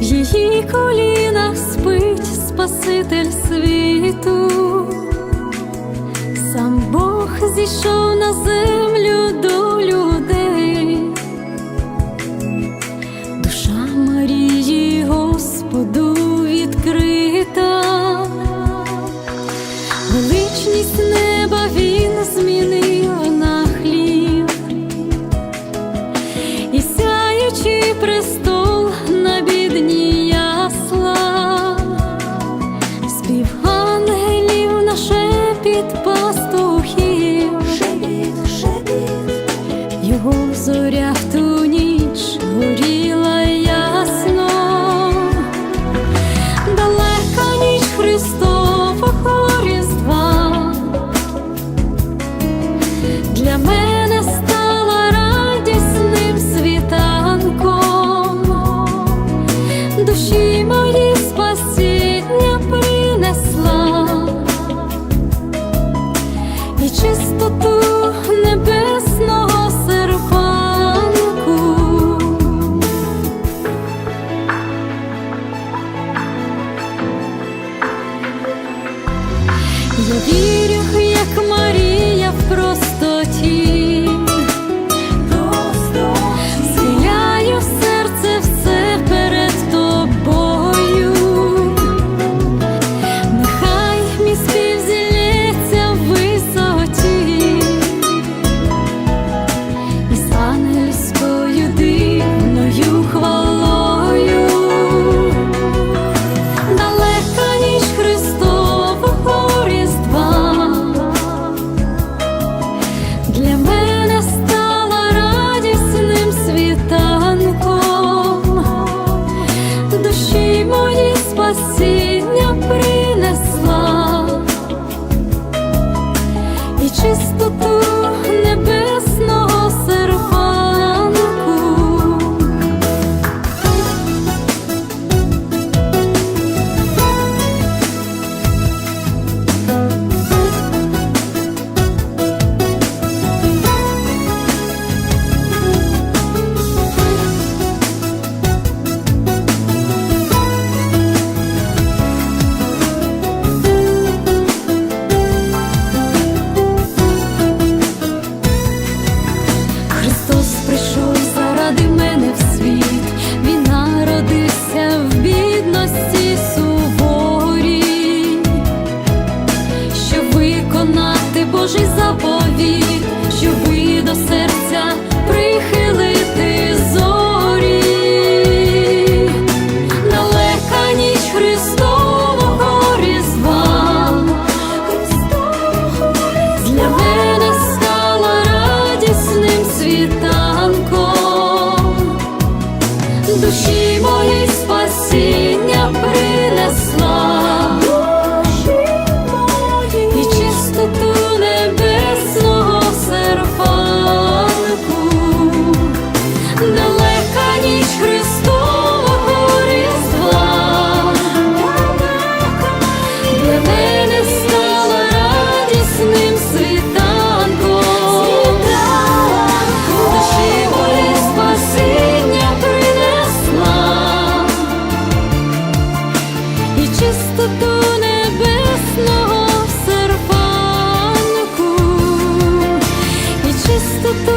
в її колінах спить Спаситель світу, сам Бог зійшов на землю. Для мене стала радісним світанком, душі мої спасіння принесла і чистоту небесного серпанку. Я вірю, як Марія і чистоту небесного Посадив мене в світ, він народився в бідності суворій, щоб виконати Божий заповіт. Щоб to